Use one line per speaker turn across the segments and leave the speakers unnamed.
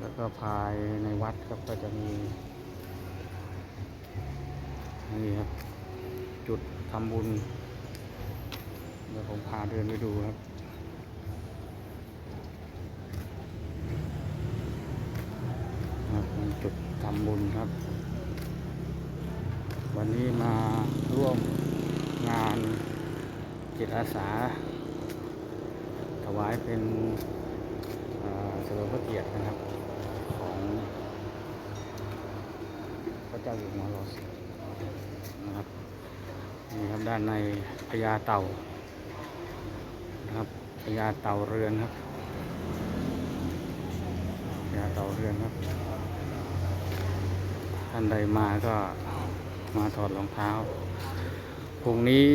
แล้วก็ภายในวัดครับก็จะมีนี่ครับ จุดทำบุญ เดี๋ยวผมพาเดินไปดูครับจุดทำบุญครับ วันนี้มาร่วมงานจิตอาสา ถวายเป็นเฉลิมพระเกียรตินะครับ ระเจ้าอยู่หัวรอสินะครับนี่ครับด้านในพญาเต่านะครับพญาเต่าเรือนครับพญาเต่าเรือนครับ ท่านใดมาก็มาถอดรองเท้าพรุ่งนี้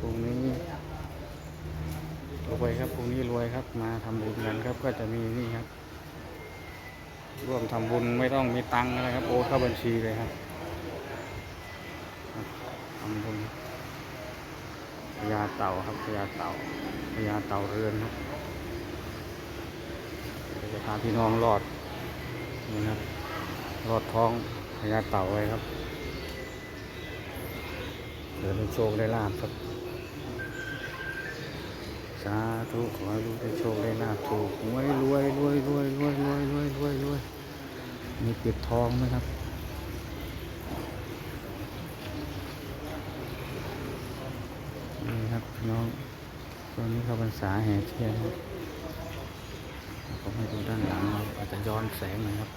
พรุ่งนี้ รวยครับพรุ่งนี้รวยครับ มาทำบุญกันครับ ก็จะมีนี่ครับ ร่วมทำบุญไม่ต้องมีตังค์อะครับ โอนเข้าบัญชีเลยครับทำบุญพญาเต่าครับพญาเต่าพญาเต่าเรือนครับจะพาพี่น้องรอดนี่ครับรอดท้องพญาเต่าไว้ครับเดี๋ยวโชคได้ลาบครับ สาธุขอให้ลูกได้โชคได้ลาบถูกรวยรวยรวยรวยรวยรวยรวยรวยรวยมีปิดทองไหมครับนี่ครับน้องตอนนี้เขาพรรษาแห่เทียนครับผมให้ดูด้านหลังเราอาจจะย้อนแสงหน่อยครับ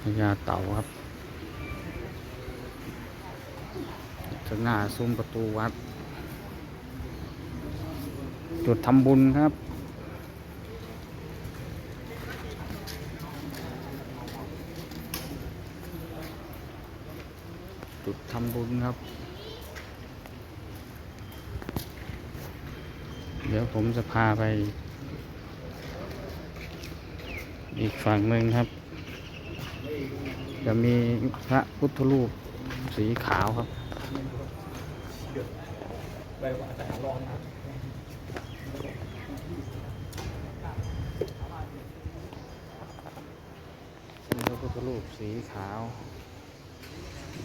พญาเต่าครับ จะหน้าซุ้มประตูวัด จุดทำบุญครับ จุดทำบุญครับ เดี๋ยวผมจะพาไป อีกฝั่งหนึ่งครับ จะมีพระพุทธรูปสีขาวครับ
ใบหวาแต่ร้อนนะ
เป็นพระพุทธรูปสีขาว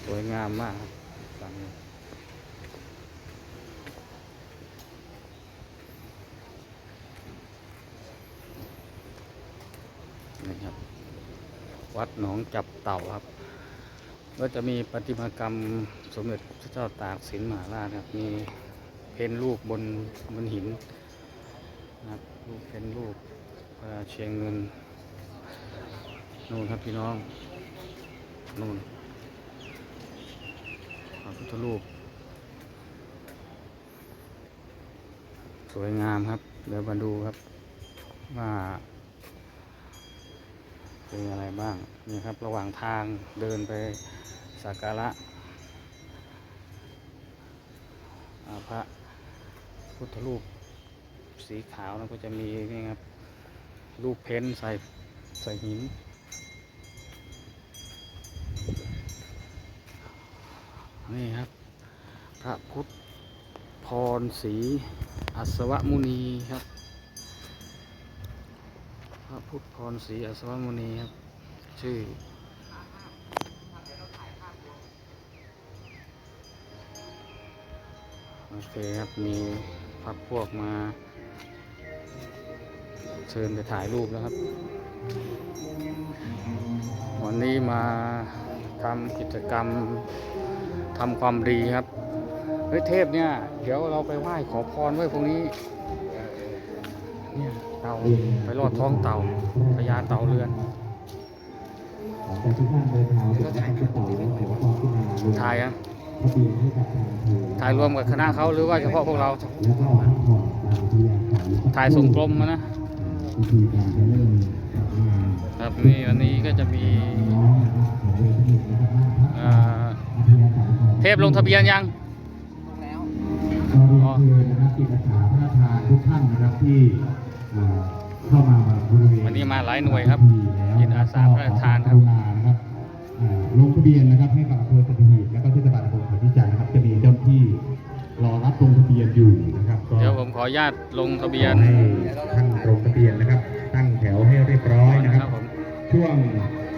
สวยงามมากครับนี้นี่ครับ วัดหนองจับเต่าครับ ก็จะมีประติมากรรมสมเด็จพระเจ้าตากสินมหาราชครับมีเพ้นรูปบนบนหินนะครับรูปเพ้นรูปพระเชียงเงินนู่นครับพี่น้องนู่นพระพุทธรูป สวยงามครับเดี๋ยวมาดูครับว่า เป็นอะไรบ้างนี่ครับระหว่างทางเดินไปสักการะพระพุทธรูปสีขาวนะก็จะมีนี่ครับรูปเพ้นใส่ใส่หินนี่ครับ พระพุทธพรศรีอัศวมุนีครับ พุทธพรศรีอัศวมุนีครับ ชื่อ โอเคครับ มีพักพวกมา เชิญไปถ่ายรูปแล้วครับ วันนี้มาทำกิจกรรมทำความดีครับ เฮ้ยเทพเนี่ย เดี๋ยวเราไปไหว้ขอพรไว้พวกนี้ เนี่ยเต่าไปรอดท้องเต่าพญาเต่าเรือน
ก็ถ่า
ย
กับถ่ายอะ
ถ่ายรวมกับคณะเขาหรือว่าเฉพาะพวกเรา
ถ่าย
ส่งกลมนะ ครับนี่วันนี้ก็จะมี
เทพ
ลงทะเบียนยังลง
แล้ว
ก็เรียนนะครับจิตอาสาพระทานทุกท่านนะครับที่ อ่า
มาหลายหน่วยครับจิตอาสาพระราชทานครับ
ขอวมกรุณานะครับอ่าลงทะเบียนนะครับให้กับอำเภอสัตหีบแล้วก็เทศบาลตำบลเขาที่จันทร์นะครับจะมีเจ้าหน้าที่รอรับลงทะเบียนอยู่นะครับก็
เดี๋ยวผมขออนุญาตลงทะเบียน
ขอให้ท่านลงทะเบียนนะครับ ตั้งแถวให้เรียบร้อยนะครับ
ผม
ช่วง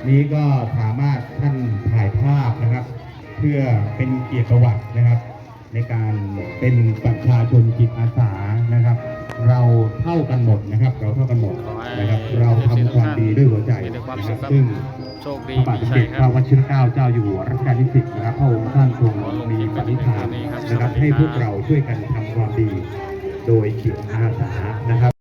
นี้ก็สามารถท่านถ่ายภาพนะครับ เพื่อเป็นเกียรติประวัตินะครับ ในการเป็นประชาชนจิตอาสา นะครับ เราเท่ากันหมดนะครับ เราเท่ากันหมดนะครับ เราทำความดีด้วยหัวใจ
มีแต่ความ
นะค
สุ
รั
ข
บ
ครับ
ซึ่ง
โชคดี
พระบาท
มี
สม
ชั
เด็
ย
จ
ค
พ
รั
ระ
บ
วชิรเกล้าเจ้าอยู่หัวรัชกาลที่สิบนะครับพระองค์ท่านทรงมีปณิธานนะครับให้พวกเราช่วยกันทำความดี โดยจิตอาสานะครับ